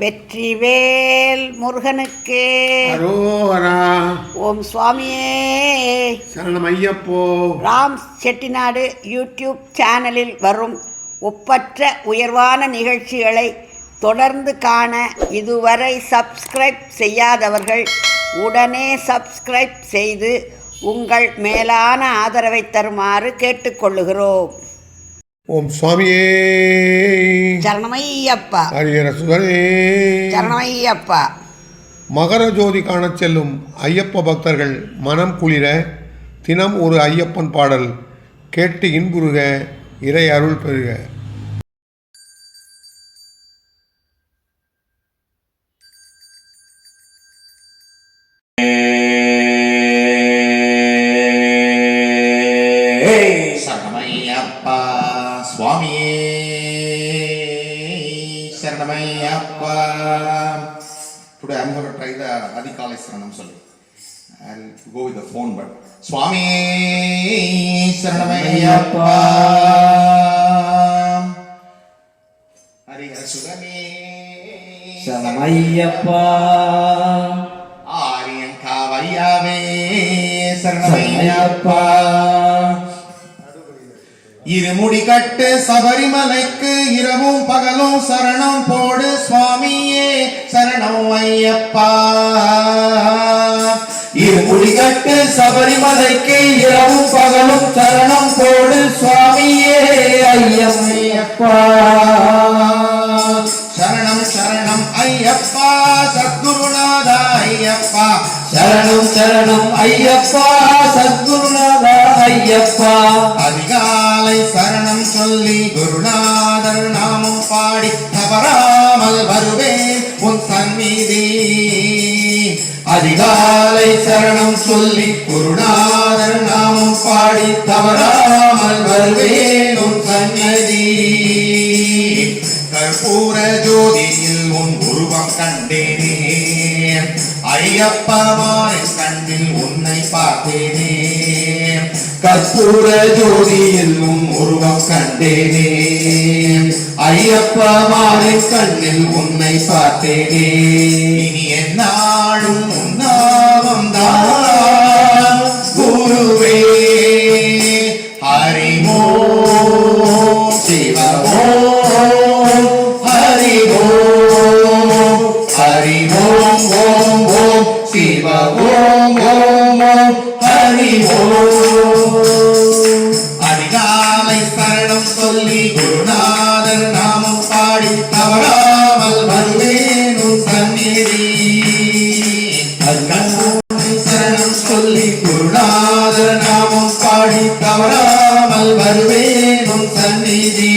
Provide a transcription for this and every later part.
வெற்றிவேல் முருகனுக்கு. அரோஹரா. ஓம் சுவாமியே. சரணம் ஐயப்போ ராம் செட்டிநாடு யூடியூப் சேனலில் வரும் ஒப்பற்ற உயர்வான நிகழ்ச்சிகளை தொடர்ந்து காண இதுவரை சப்ஸ்கிரைப் செய்யாதவர்கள் உடனே சப்ஸ்கிரைப் செய்து உங்கள் மேலான ஆதரவை தருமாறு கேட்டுக்கொள்ளுகிறோம். ஓம் சுவாமியே. சரணமையப்பா. ஹரிஹர சுதனே சரணமையப்பா. மகர ஜோதி காணச் செல்லும் ஐயப்ப பக்தர்கள் மனம் குளிர தினம் ஒரு ஐயப்பன் பாடல் கேட்டு இன்புறுக இறை அருள் பெறுக. Adikali Saranam Soli. I'll go with the phone, but Swami Saranamayappa Hari Sudani சரமையப்பா ஆரியங்காவையாவே சரணமையப்பா இருமுடி கட்டு சபரிமலைக்கு இரவும் பகலும் சரணம் போடு சுவாமியே சரணம் ஐயப்பா. இருமுடி கட்டு சபரிமலைக்கு இரவும் பகலும் சரணம் போடு சுவாமியே ஐயம்மையப்பா பாடி தவறாமல் வருவேன் உன் சந்நிதி. அதிகாலை சரணம் சொல்லி குருநாதர் நாமம் பாடி தவறாமல் வருவேன் உன் சந்நிதி. கற்பூர ஜோதியில் உன் உருவம் கண்டேனே. ஐயப்பமான கண்ணில் உன்னை பார்த்தேனே. கற்பூர ஜோதியில் உன் உருவம் கண்டேனே. ஐயப்பா மாலை கண்ணில் உன்னை பார்த்தேனே. இனி என்னாலும் உன்னாவம் தான். குருவே ஹரிமோ சிவமோ ஹரிமோ ஹரிமோம் ஓம் ஓம் சிவ ஓம் ஓம் ஓம் ஹரிமோ. குருநாதர் நாமம் பாடி தவறாமல் வருவேனும் சந்நிதி.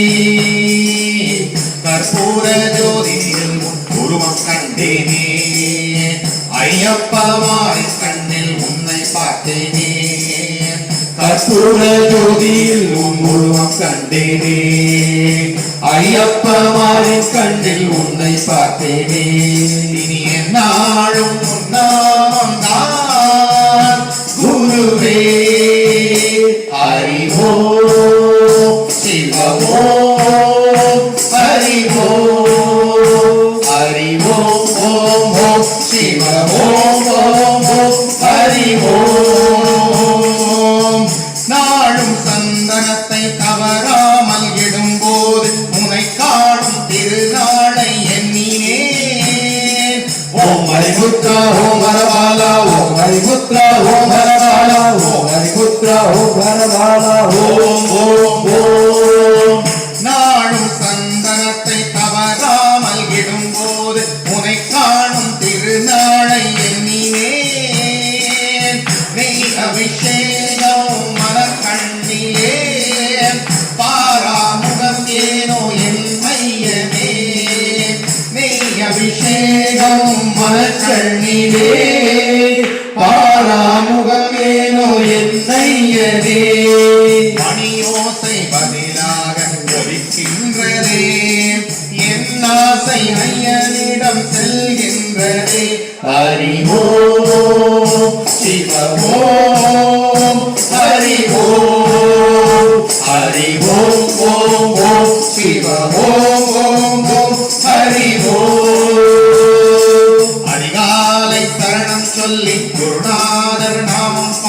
கற்பூர ஜோதியில் உருவம் கண்டேனே. ஐயப்பமாரி கண்ணில் உன்னை பார்த்தேனே. கற்பூர ஜோதியில் உன் உருவம் கண்டேனே. ஐயப்பா மாறின் கண்ணில் உன்னை பார்த்தேனே. ஹரிபுத்ரா ஓம் ஹரபாலா ஓம் ஹரிபுத்ரா ஓம் ஹரபாலா ஓம் ஓம் ஓம்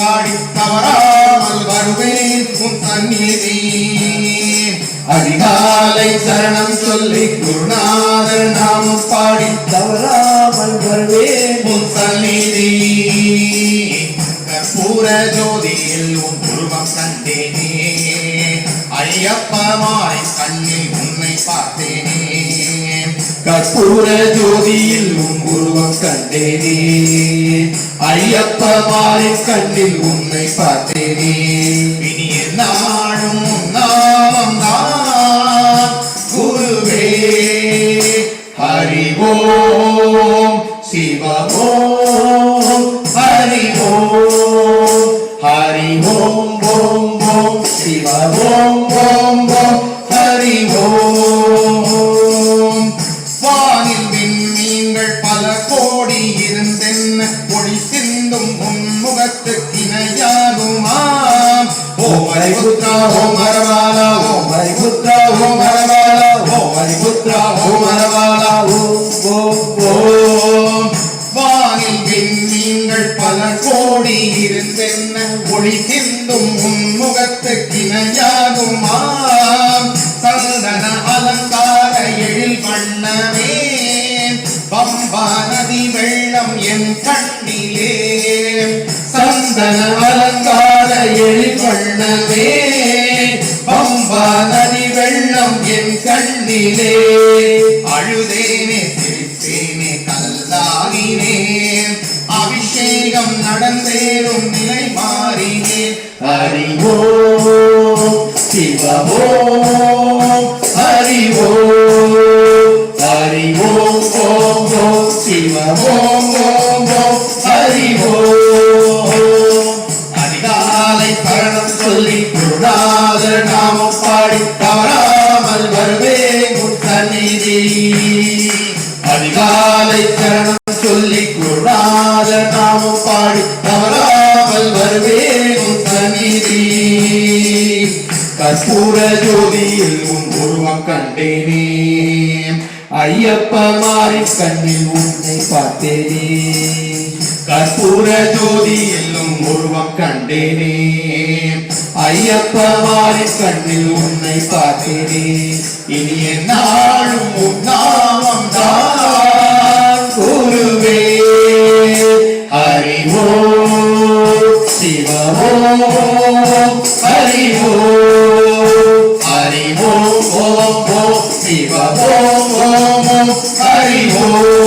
பாடி தவறாமல் வருவேன் உன் தன்னிலை அதிகாலை சரணம் சொல்லி குருநாதர் நாமம் பாடி தவறாமல் வருவேன் உன் தன்னிலை கற்பூர ஜோதியில் உன் உருவம் கண்டேனே. ஐயப்பா மாலை கண்ணில் உன்னை பார்த்தேனே. கற்பூர ஜோதியில் உன் உருவம் கண்டேனே. ஐயப்ப மாலை கண்ணில் உன்னை பார்த்தேனே. இனி என்ன ஓம் ஹரவாலா ஓம் ஹரிபுத்ரா ஓம் ஹரவாலா ஓம் ஹரிபுத்ரா ஓம் ஹரவாலா ஓம் ஓம். வானில் விண்மீன்கள் பல கோடி இருந்தென்ன ஒளி சிந்தும் உன்முகத்துக்கு இணையாகுமா சந்தன அலங்கார எழில் வண்ணமே பம்பா நதி வெள்ளம் என் கண்ணிலே. சந்தன அலங்கார எழில் வண்ணமே கண்ணிலே அழுதேனே சிரித்தேனே கல்லாகினேன் அபிஷேகம் நடந்தேனும் நிலை மாறினே அறிவோ ஓம் கற்பூர ஜோதியில் உன் உருவம் கண்டேனே. ஐயப்ப மாறி கண்ணில் உன்னை பார்த்தேனே. கற்பூர ஜோதியில் உன் உருவம் கண்டேனே. ஐயப்ப மாறி கண்ணில் உன்னை பார்த்தேனே. இனி என்னாலும் உன் நாமம் தான் ஓம் சிவ ஓம் ஓம்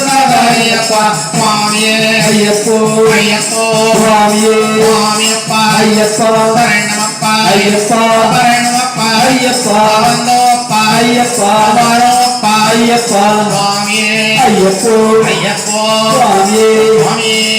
ஐயப்பா சுவாமியே. ஐயப்போ. ஐயப்போ. சுவாமியே. சுவாமியப்பா. ஐயப்பா. சரணமப்பா ஐயப்பா. சரணமப்பா ஐயப்பா. வந்தோப்பா ஐயப்பா. வாரோப்பா ஐயப்பா. சுவாமியே. ஐயப்போ. ஐயப்போ. சுவாமியே. சுவாமியே.